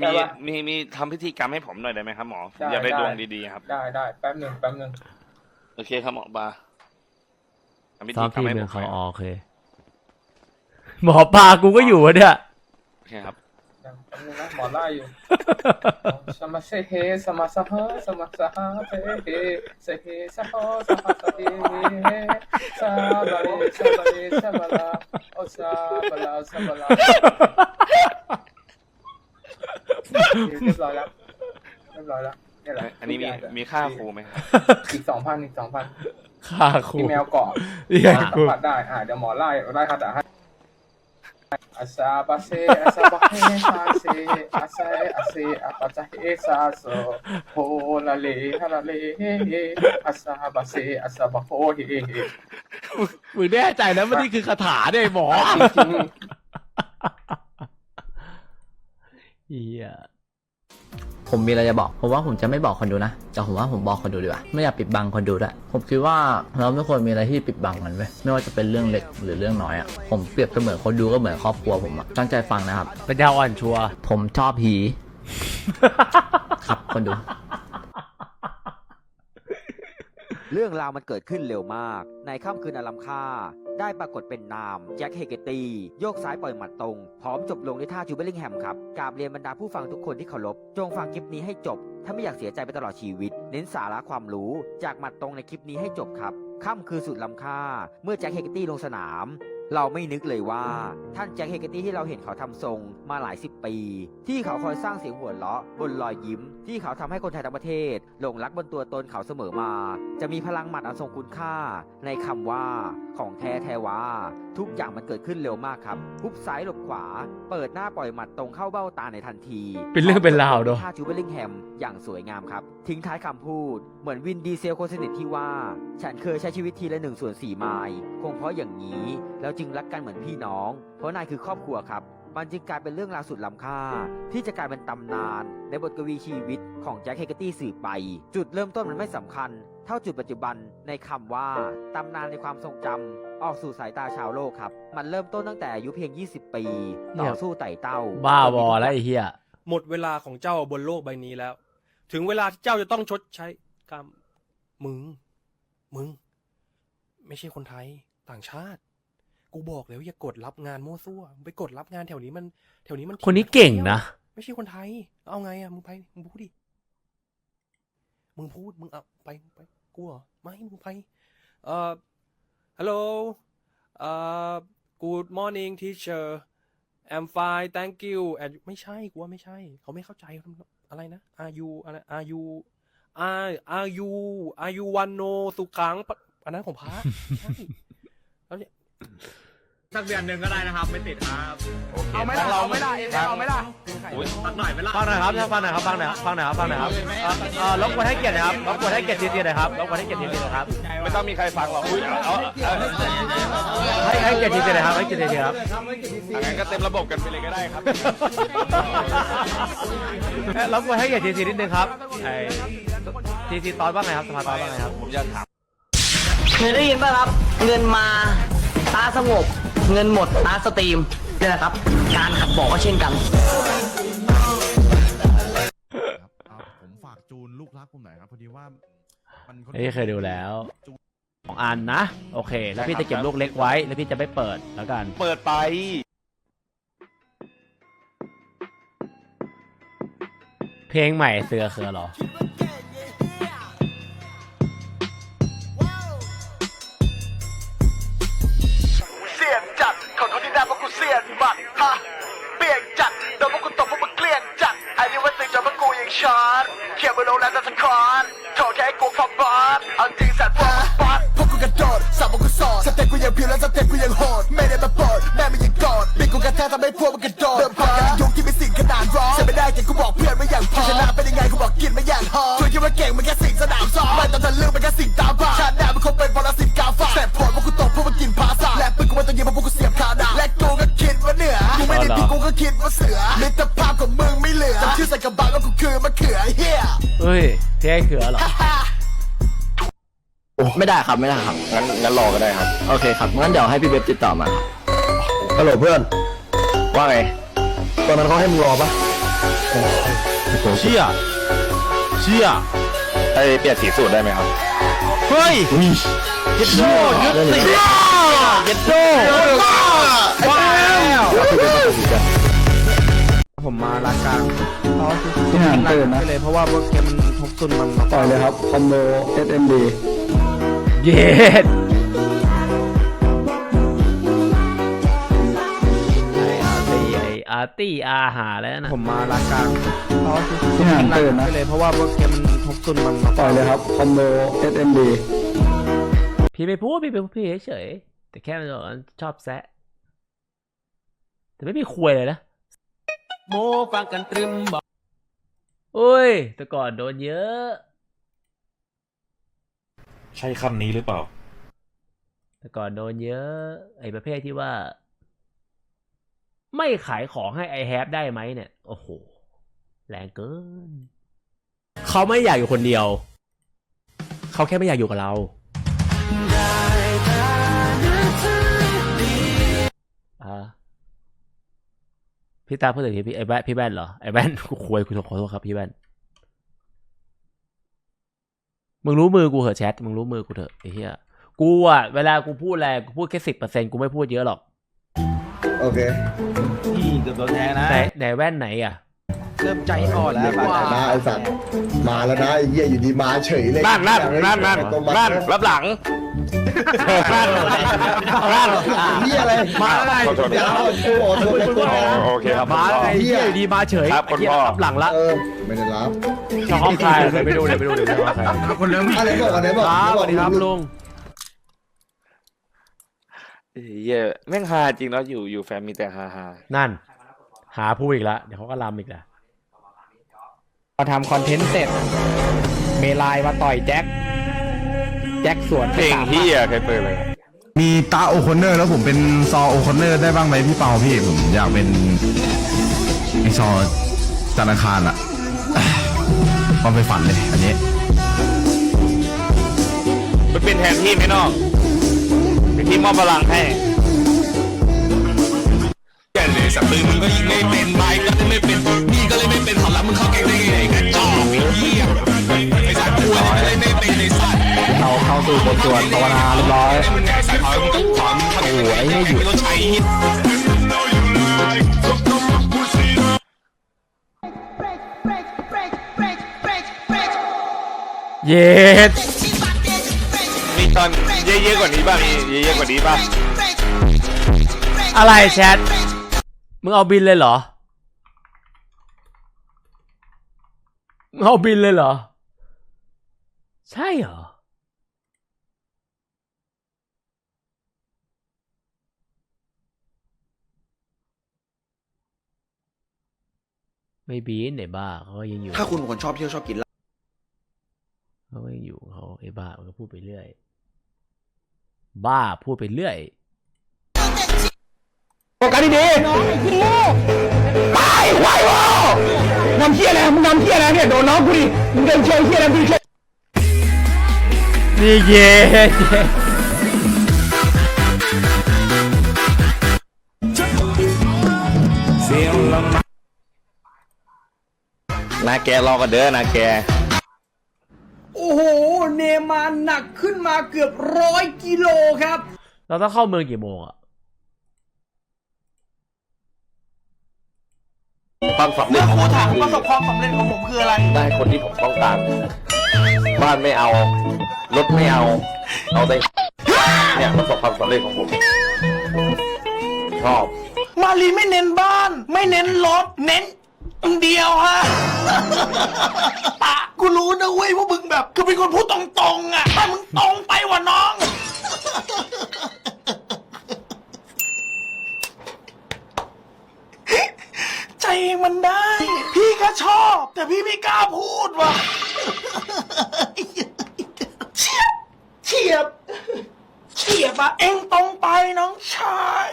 มีใช่ปะมีมีทำพิธีกรรมให้ผมหน่อยได้ไหมครับหมอได้อย่าได้ได้ ดวงดีๆครับ ได้ได้แป๊บหนึ่งแป๊บหนึ่งโอเคครับหมอบาทำพิซ้อธีมกรรทีมมให้หผนึ่มงเขาหน่อยอ๋อโอเคหมอปลากูก็อยู่วะเนี่ย โอเคครับ แป๊บหนึงนะหมอไล่อยู่ สมาเซเฮสมาสหะสมาสหะเซเฮเซเฮสหะสหะเซเฮซาบาเลซาบาเลซาบาลาโอซาบาลาซาบาลา เรียบร้อยแล้วเรียบร้อยแล้วนี่แหละอันนี้มีมีค่าครูไหมครับอีกสองพันอีกสองพันฆ่าครูที่แมวเกาะเรียกสักูมผัสได้อ่าเดี๋ยวหมอไล่ไล่คาถาให้อาซาบาเซอาซาบาเฮซาเซอาซาอาเซอาปาจาเฮซาโซโฮลาเลฮาลาเลเฮเฮอาซาบาเซอาซาบาโฮเฮเฮมึงแน่ใจแล้วว่านี่คือคาถาเนี่ยหมอจริง เฮียผมมีอะไรจะบอก ผมว่าผมจะไม่บอกคนดูนะ แต่ผมว่าผมบอกคนดูดีกว่า ไม่อยากปิดบังคนดูด้วย ผมคิดว่าเราไม่ควรมีอะไรที่ปิดบังกันเว้ยไม่ว่าจะเป็นเรื่องเล็กหรือเรื่องน้อยอะ่ะผมเปรียบเสมือนคนดูก็เหมือนครอบครัวผมอะ่ะตั้งใจฟังนะครับเป็นยาอ่อนชัวร์ ผมชอบผี ครับคนดู เรื่องราวมันเกิดขึ้นเร็วมาก ในค่ำคืนอลัมค่า ได้ปรากฏเป็นนามแจ็คเฮเกตีโยกซ้ายปล่อยหมัดตรง พร้อมจบลงด้วยท่าจูเบลลิงแฮมครับกราบเรียนบรรดาผู้ฟังทุกคนที่เคารพจงฟังคลิปนี้ให้จบ ถ้าไม่อยากเสียใจไปตลอดชีวิต เน้นสาระความรู้ จากหมัดตรงในคลิปนี้ให้จบครับค่ำคือสุดล้ำค่า เมื่อแจ็คเฮเกตี้ลงสนาม เราไม่นึกเลยว่า ท่านแจ็คเฮเกตี้ที่เราเห็นเขาทำทรงมาหลายสิบปี ที่เขาคอยสร้างเสียงหัวเราะบนรอยยิ้ม ที่เขาทำให้คนไทยทั้งประเทศหลงรักบนตัวตนเขาเสมอมา จะมีพลังหมัดอันทรงคุณค่า ในคำว่าของแท้แท้ว่า ทุกอย่างมันเกิดขึ้นเร็วมากครับฮุบซ้ายหลบขวา เปิดหน้าปล่อยหมัดตรงเข้าเบ้าตาในทันที เป็นเรื่องเป็นราวเนอะท่าจูเบลลิงแฮมอย่างสวยงามครับ ทิ้งท้ายคำพูด เหมือนวินดีเซลคนสนิทที่ว่า ฉันเคยใช้ชีวิตทีละหนึ่งส่วนสี่ไมล์คงเพราะอย่างนี้แล้วจึงรักกันเหมือนพี่น้อง เพราะนายคือครอบครัวครับ มันจึงกลายเป็นเรื่องราวสุดล้ำค่า ที่จะกลายเป็นตำนาน ในบทกวีชีวิตของแจ็คเฮเกอร์ตี้สืบไป จุดเริ่มต้นมันไม่สำคัญ เท่าจุดปัจจุบันในคำว่าตำนานในความทรงจำออกสู่สายตาชาวโลกครับ มันเริ่มต้นตั้งแต่อายุเพียง 20 ปี ต่อสู้ไต่เต้าบ้าบอแล้วไอ้เฮียหมดเวลาของเจ้าบนโลกใบนี้แล้ว ถึงเวลาที่เจ้าจะต้องชดใช้กรรมมึง มึง ไม่ใช่คนไทย ต่างชาติ กูบอกแล้วอย่ากดรับงานมั่วซั่วไปกดรับงานแถวนี้มันแถวนี้มันคนนี้เก่งนะ ไม่ใช่คนไทย เอาไงอะมึงไปมึงพูดดิมึงพูดมึงเอาไปมึงไปกูเหรอไม่มึงไปเอ่อฮัลโหลเอ่อ good morning teacher I'm fine thank you and ไม่ใช่กูว่าไม่ใช่ เขาไม่เข้าใจอะไรนะ are you อะไร are you are are you are you one no สุขังปะอันนั้นของพระไม่ใช่แล้วเนี่ย สักเดือนหนึ่งก็ได้นะครับไม่ติดครับโอเคเอาไม่ได้เอาไม่ได้เอาไม่ได้สักหน่อยไหมล่ะฟังหน่อยครับฟังหน่อยครับฟังหน่อยครับฟังหน่อยครับฟังหน่อยครับเอ่อเอ่อรบกวนให้เกียรตินะครับรบกวนให้เกียรติทีทีหน่อยครับรบกวนให้เกียรติทีทีหน่อยครับไม่ต้องมีใครฟังหรอกอุ้ยเอาเอาเอาให้ให้เกียรติทีทีหน่อยครับให้เกียรติทีทีครับ เอางั้นก็เต็มระบบกันไปเลยก็ได้ครับ เอ่อรบกวนให้เกียรติทีทีนิดนึงครับไอ้ทีทีตอนว่าไงครับสภาตอนว่าไงครับ ผมจะถาม เคยได้ยินป่ะครับ เงินมาตาสงบ เงินหมดตาสตรีมนี่แหละครับ การขับบอกก็เช่นกัน ครับเอาผมฝากจูนลูกรักผมหน่อยครับพอดีว่า มันนเอ้ยเคยดูแล้ว สองอันนะ โอเค แล้วพี่จะเก็บลูกเล็กไว้ แล้วพี่จะไม่เปิดแล้วกัน เปิดไป เพลงใหม่เสือเคือเหรอ ช้อนเขียนบนโรงแรมแต่สคอนโทษแค่กูขับบอสเอาจริงสัตว์พวกมึงป๊อดพวกกูกระโดดสับพวกกูสอดสเต็ปกูยังพิวและสเต็ปกูยังโหดไม่ได้มาโปรดแม่ไม่ยังกอดบิ๊กกูกระแทกทำให้พวกมึงกระโดดเดิมพันกันในยุคที่มีสิ่งขนาดร้องจะไม่ได้แกกูบอกเพื่อนไม่อย่างพอชนะเป็นยังไงกูบอกกินไม่อย่างฮอคุณคิดว่าเก่งมันแค่สิ่งสนามซ้อมไม่ต้องทะลึ่งมันแค่สิ่ง เฮ้ยเท่เขือเหรอ ไม่ได้ครับไม่ได้ครับ งั้นงั้นรอก็ได้ครับ โอเคครับงั้นเดี๋ยวให้พี่เว็บติดต่อมาฮัลโหลเพื่อน ว่าไง ตอนนั้นเขาให้มึงรอปะเชี่ยเชี่ยไอเปลี่ยนสีสูตรได้ไหมครับ เฮ้ยเย็ดโดยึดติดเย็ดโด หานตื่นนะเลยเพราะว่าพวกเกมมันพกซุนมันต่อยเลยครับ คอมโบ SMD เย็ดไออาร์ตี้ไออาร์ตี้อาหาแล้วนะผมมาร้านกลางเขาที่หานตื่นนะเลยเพราะว่าพวกเกมมันพกซุนมันต่อยเลยครับ คอมโบ SMD พี่ไม่พูดพี่ไปพูดพี่เฉยๆแต่แค่มันบอกว่าชอบแซะแต่ไม่มีควยเลยนะโมฟังกันตรึมบอก โอ้ย แต่ก่อนโดนเยอะ ใช่คำนี้หรือเปล่า แต่ก่อนโดนเยอะ ไอ้ประเภทที่ว่า ไม่ขายของให้ไอแฮปได้ไหมเนี่ย โอ้โห แรงเกิน เขาไม่อยากอยู่คนเดียว เขาแค่ไม่อยากอยู่กับเรา อ่า พี่ตาพูดถึงพี่ไอ้แบนพี่แบนเหรอไอ้แบนกูควยกูขอโทษครับพี่แบนมึงรู้มือกูเหอะแชทมึงรู้มือกูเถอะไอ้เหี้ยกูอะเวลากูพูดอะไรกูพูดแค่สิบเปอร์เซ็นกูไม่พูดเยอะหรอกโอเคพี่เกือบโดนแทงนะไหนไหนแว่นไหนอะเริ่มใจอ่อนแล้วเรียกมาแต่หน้าไอ้สัตว์มาแล้วนะไอ้เหี้ยอยู่ดีมาเฉยเลยนั่นนั่นนั่นนั่นตรงมานั่นรับหลังนั่นนั่นเหี้ยอะไรมาอะไรขอโทษเดี๋ยวเอาโอ้โห คครับมาไงเหี้เหี้ยยอยู่ดีมาเฉยครับไอ้เหี้ยคุณพ่อรับหลังละเออไม่ได้รับช่องห้องใครเดี๋ยวไปดูเดี๋ยวไปดูเดี๋ยวไปดูห้องใครคนเริ่มอะไรบอกอะไรบอกครับสวัสดีครับลุงเหี้ยแม่งฮาจริงแล้วอยู่อยู่แฟนมีแต่ฮาฮานั่น หาผู้อีกละเดี๋ยวเขาก็ลำอีกละพอทำคอนเทนต์เสร็จ เมลายมาต่อยแจ็ค แจ็คสวนเพลงเฮียใครเปิดเลยมีตาโอคอนเนอร์แล้วผมเป็นซอโอคอนเนอร์ได้บ้างไหมพี่เปาพี่ผมอยากเป็นไอ ซอจันทร์อังคารอะความไปฝันเลยอันนี้มันเป็นแทนที่ไหมน้องเป็นที่มอบพลังให้สับปืนมึงก็ยิงไม่เป็นไม้ก็เลยไม่เป็นนี่ก็เลยไม่เป็นถอดแล้วมึงเข้าแก๊งได้ไงกระจอกไอ้เหี้ยไอ้สายกูเลยไม่เป็นไอ้สัตว์เขาเข้าสู่บทสวดภาวนาเรียบร้อยมึงไงสายพอยมึงต้องถอนโอ้ยไอ้อยู่ เย็ดมีตอนเยอะๆกว่านี้บ้างมีเยอะๆกว่านี้บ้างอะไรแชท มึงเอาบินเลยเหรอ มึงเอาบินเลยเหรอ ใช่เหรอ ไม่บีนไหนบ้าเขาก็ยังอยู่ ถ้าคุณเป็นคนชอบเที่ยวชอบกินเขาก็ยังอยู่ของเขาไอ้ บ้ามันก็พูดไปเรื่อย บ้าพูดไปเรื่อยโฟกัสดีๆน้องไอ้ขี้โง่ตายไวโว้นำเที่ยอะไรมึงนำเที่ยอะไรเนี่ยโดนน้องกูดิมึงเดินเชียร์เที่ยอะไรมึงเชียร์นี่เย็ดเย็ดนาแกรอกันเด้อนาแกโอ้โห เนมาหนักขึ้นมาเกือบร้อยกิโลครับ เราต้องเข้าเมืองกี่โมงอะความสำเร็จของผมประสบความสำเร็จของผมคืออะไร ได้คนที่ผมต้องการ บ้านไม่เอา รถไม่เอา เอาแต่เนี่ยประสบความสำเร็จของผม ชอบ มารีไม่เน้นบ้าน ไม่เน้นรถ เน้น เดียวฮะตะกูรู้นะเว้ยว่ามึงแบบ คือเป็นคนพูดตรงๆอะแต่มึงตรงไปว่ะน้อง ใจมันได้ พี่ก็ชอบ แต่พี่ไม่กล้าพูดว่ะ เฉียบ เฉียบ เฉียบอะเอ็งไปน้องชาย